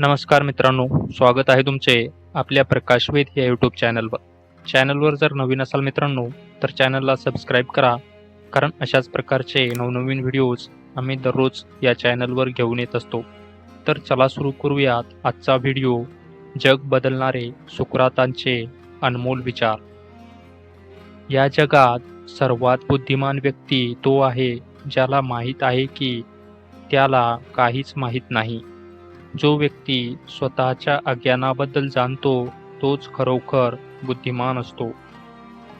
नमस्कार मित्रांनो स्वागत आहे तुमचे आपल्या प्रकाशवेद या यूट्यूब चॅनलवर चॅनलवर जर नवीन असाल मित्रांनो तर चॅनलला सबस्क्राईब करा. कारण अशाच प्रकारचे नवनवीन व्हिडिओज आम्ही दररोज या चॅनलवर घेऊन येत असतो. तर चला सुरू करूयात आजचा व्हिडिओ जग बदलणारे सुकरातांचे अनमोल विचार. या जगात सर्वात बुद्धिमान व्यक्ती तो आहे ज्याला माहीत आहे की त्याला काहीच माहीत नाही. जो व्यक्ती स्वतःच्या अज्ञानाबद्दल जाणतो तोच खरोखर बुद्धिमान असतो.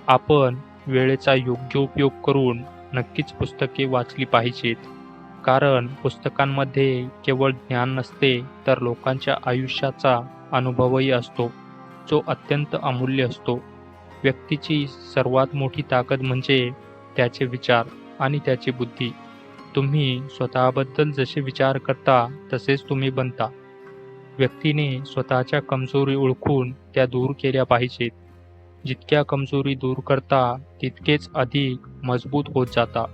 आपण वेळेचा योग्य उपयोग करून नक्कीच पुस्तके वाचली पाहिजेत. कारण पुस्तकांमध्ये केवळ ज्ञान नसते तर लोकांच्या आयुष्याचा अनुभवही असतो जो अत्यंत अमूल्य असतो. व्यक्तीची सर्वात मोठी ताकद म्हणजे त्याचे विचार आणि त्याची बुद्धी. तुम्ही स्वतःबद्दल जसे विचार करता तसेच तुम्ही बनता. व्यक्तीने स्वतःच्या कमजोरी ओळखून त्या दूर केल्या पाहिजेत. जितक्या कमजोरी दूर करता तितकेच अधिक मजबूत होत जाता.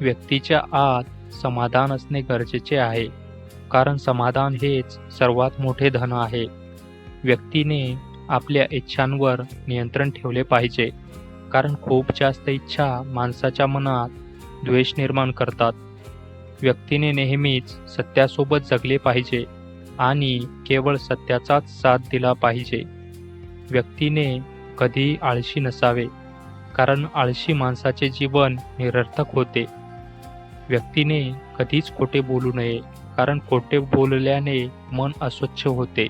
व्यक्तीच्या आत समाधान असणे गरजेचे आहे कारण समाधान हेच सर्वात मोठे धन आहे. व्यक्तीने आपल्या इच्छांवर नियंत्रण ठेवले पाहिजे कारण खूप जास्त इच्छा माणसाच्या मनात द्वेष निर्माण करतात. व्यक्तीने नेहमीच सत्यासोबत जगले पाहिजे आणि केवळ सत्याचाच साथ दिला पाहिजे. व्यक्तीने कधीही आळशी नसावे कारण आळशी माणसाचे जीवन निरर्थक होते. व्यक्तीने कधीच खोटे बोलू नये कारण खोटे बोलल्याने मन अस्वच्छ होते.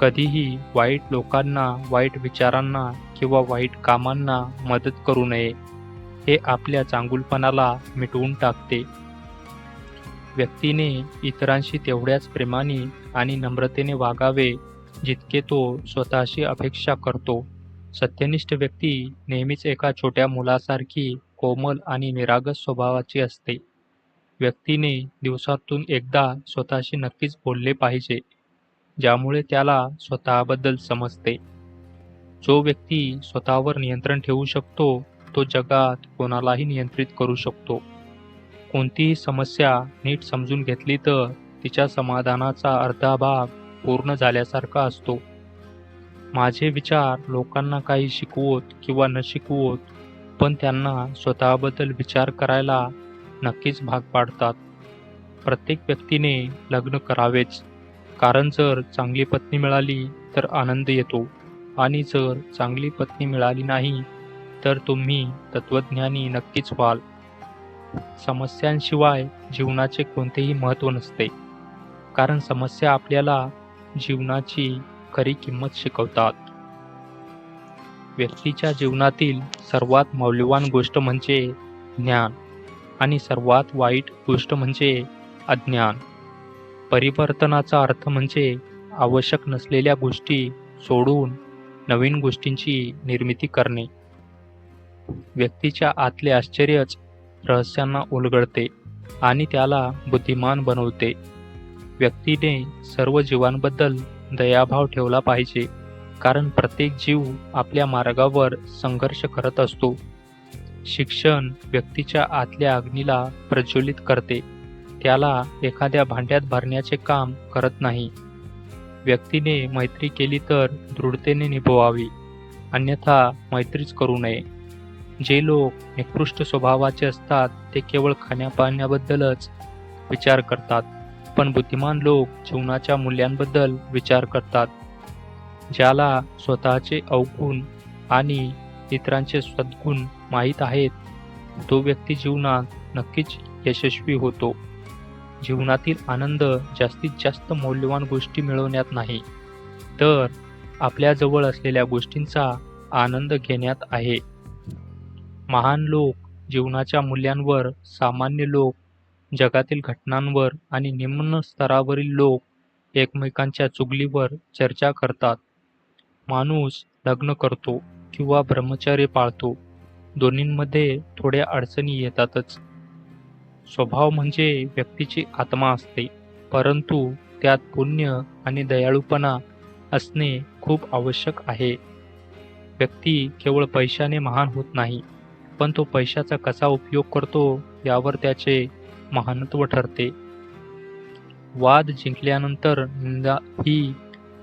कधीही वाईट लोकांना वाईट विचारांना किंवा वाईट कामांना मदत करू नये. हे आपल्या चांगुलपणाला मिटवून टाकते. व्यक्तीने इतरांशी तेवढ्याच प्रेमाने आणि नम्रतेने वागावे जितके तो स्वतःशी अपेक्षा करतो. सत्यनिष्ठ व्यक्ती नेहमीच एका छोट्या मुलासारखी कोमल आणि निरागस स्वभावाची असते. व्यक्तीने दिवसातून एकदा स्वतःशी नक्कीच बोलले पाहिजे ज्यामुळे त्याला स्वतःबद्दल समजते. जो व्यक्ती स्वतःवर नियंत्रण ठेवू शकतो तो जगात कोणालाही नियंत्रित करू शकतो. कोणतीही समस्या नीट समजून घेतली तर तिच्या समाधानाचा अर्धा भाग पूर्ण झाल्यासारखा असतो. माझे विचार लोकांना काही शिकवोत किंवा न शिकवोत पण त्यांना स्वतःबद्दल विचार करायला नक्कीच भाग पाडतात. प्रत्येक व्यक्तीने लग्न करावेच कारण जर चांगली पत्नी मिळाली तर आनंद येतो आणि जर चांगली पत्नी मिळाली नाही तर तुम्ही तत्वज्ञानी नक्कीच व्हाल. समस्यांशिवाय जीवनाचे कोणतेही महत्त्व नसते. कारण समस्या आपल्याला जीवनाची खरी किंमत शिकवतात. व्यक्तीच्या जीवनातील सर्वात मौल्यवान गोष्ट म्हणजे ज्ञान आणि सर्वात वाईट गोष्ट म्हणजे अज्ञान. परिवर्तनाचा अर्थ म्हणजे आवश्यक नसलेल्या गोष्टी सोडून नवीन गोष्टींची निर्मिती करणे. व्यक्तीच्या आतले आश्चर्यच रहस्यांना उलगडते आणि त्याला बुद्धिमान बनवते. व्यक्तीने सर्व जीवांबद्दल दयाभाव ठेवला पाहिजे कारण प्रत्येक जीव आपल्या मार्गावर संघर्ष करत असतो. शिक्षण व्यक्तीच्या आतल्या अग्नीला प्रज्वलित करते. त्याला एखाद्या भांड्यात भरण्याचे काम करत नाही. व्यक्तीने मैत्री केली तर दृढतेने निभवावी अन्यथा मैत्रीच करू नये. जे लोक निकृष्ट स्वभावाचे असतात ते केवळ खाण्यापाण्याबद्दलच विचार करतात पण बुद्धिमान लोक जीवनाच्या मूल्यांबद्दल विचार करतात ज्याला स्वतःचे अवगुण आणि इतरांचे सद्गुण माहीत आहेत. तो व्यक्ती जीवनात नक्कीच यशस्वी होतो. जीवनातील आनंद जास्तीत जास्त मौल्यवान गोष्टी मिळवण्यात नाही तर आपल्याजवळ असलेल्या गोष्टींचा आनंद घेण्यात आहे. महान लोक जीवनाच्या मूल्यांवर सामान्य लोक जगातील घटनांवर आणि निम्न स्तरावरील लोक एकमेकांच्या चुगलीवर चर्चा करतात. माणूस लग्न करतो किंवा ब्रह्मचर्य पाळतो. दोन्हींमध्ये थोड्या अडचणी येतातच. स्वभाव म्हणजे व्यक्तीची आत्मा असते परंतु त्यात पुण्य आणि दयाळूपणा असणे खूप आवश्यक आहे. व्यक्ती केवळ पैशाने महान होत नाही पण तो पैशाचा कसा उपयोग करतो यावर त्याचे महानत्व ठरते. वाद जिंकल्यानंतर निंदा ही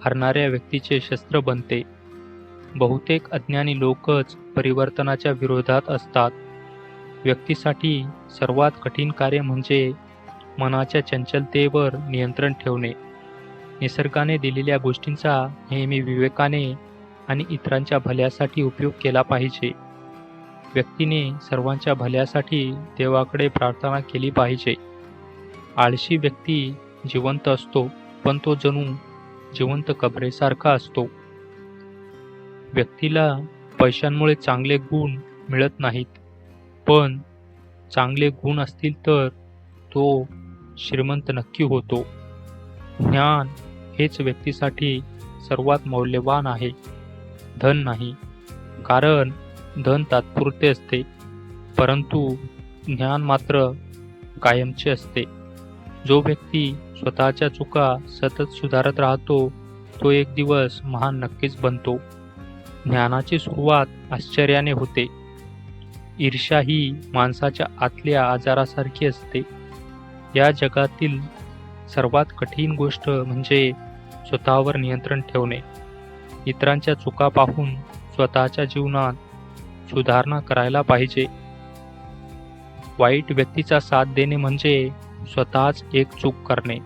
हरणाऱ्या व्यक्तीचे शस्त्र बनते. बहुतेक अज्ञानी लोकच परिवर्तनाच्या विरोधात असतात. व्यक्तीसाठी सर्वात कठीण कार्य म्हणजे मनाच्या चंचलतेवर नियंत्रण ठेवणे. निसर्गाने दिलेल्या गोष्टींचा नेहमी विवेकाने आणि इतरांच्या भल्यासाठी उपयोग केला पाहिजे. व्यक्तीने सर्वांच्या भल्यासाठी देवाकडे प्रार्थना केली पाहिजे. आळशी व्यक्ती जिवंत असतो पण तो जणू जिवंत कबरेसारखा असतो. व्यक्तीला पैशांमुळे चांगले गुण मिळत नाहीत पण चांगले गुण असतील तर तो श्रीमंत नक्की होतो. ज्ञान हेच व्यक्तीसाठी सर्वात मौल्यवान आहे. धन नाही कारण धन तात्पुरते असते परंतु ज्ञान मात्र कायमचे असते. जो व्यक्ती स्वतःच्या चुका सतत सुधारत राहतो तो एक दिवस महान नक्कीच बनतो. ज्ञानाची सुरुवात आश्चर्याने होते. ईर्ष्या ही माणसाच्या आतल्या आजारासारखी असते. या जगातील सर्वात कठीण गोष्ट म्हणजे स्वतःवर नियंत्रण ठेवणे. इतरांच्या चुका पाहून स्वतःच्या जीवनात सुधारणा करायला पाहिजे. वाईट व्यक्तीचा साथ देणे म्हणजे स्वतःच एक चूक करणे.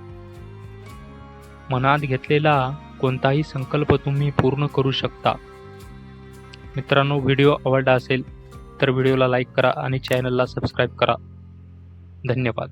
मनात घेतलेला कोणताही संकल्प तुम्ही पूर्ण करू शकता. मित्रांनो व्हिडिओ आवडला असेल तर व्हिडिओला लाईक करा आणि चॅनलला सबस्क्राईब करा. धन्यवाद.